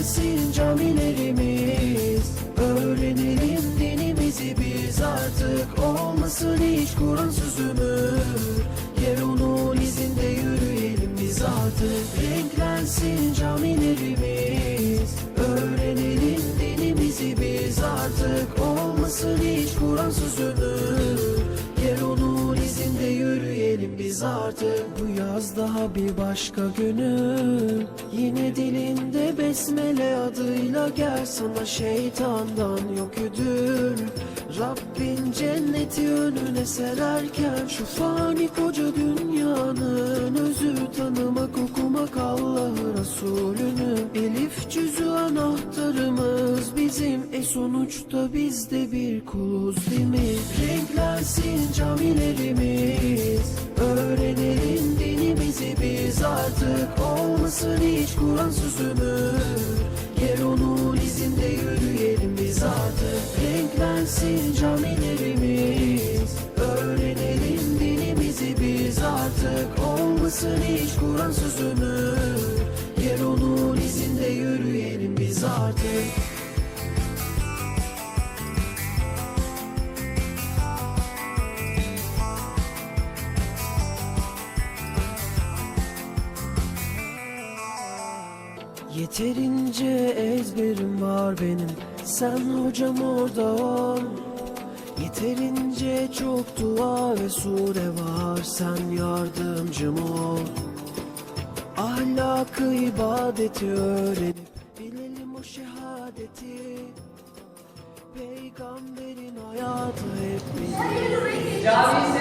Renklensin camilerimiz. Öğrenelim dinimizi biz artık. Olmasın hiç Kur'an sözümü Yer onun izinde yürüyelim biz artık. Renklensin camilerimiz. Öğrenelim dinimizi biz artık. Olmasın hiç Kur'an sözümü Yer onun izinde yürüyelim biz artık. Bu yaz daha bir başka günü. Yine dilinde besmele adıyla Gel sana şeytandan yok ödül. Rabbin cenneti önüne sererken Şu fani koca dünyanın özü Tanımak okumak Allah'ı Resulünü. Elif cüzü anahtarımız bizim E sonuçta biz de bir kuluz değil mi? Renklensin camilerimiz Öğrenelim dinimizi biz artık. Olmasın hiç Kur'an sözümü Yer onun izinde yürüyelim biz artık. Renklensin camilerimiz. Öğrenelim dinimizi biz artık. Olmasın hiç Kur'an sözümü Yer onun izinde yürüyelim biz artık Yeterince ezberim var benim. Sen hocam orada ol Yeterince çok dua ve sure var. Sen yardımcım ol. Ahlakı ibadeti öğrenip Bilelim o şehadeti. Peygamberin hayatı hep Camiyi seviyoruz.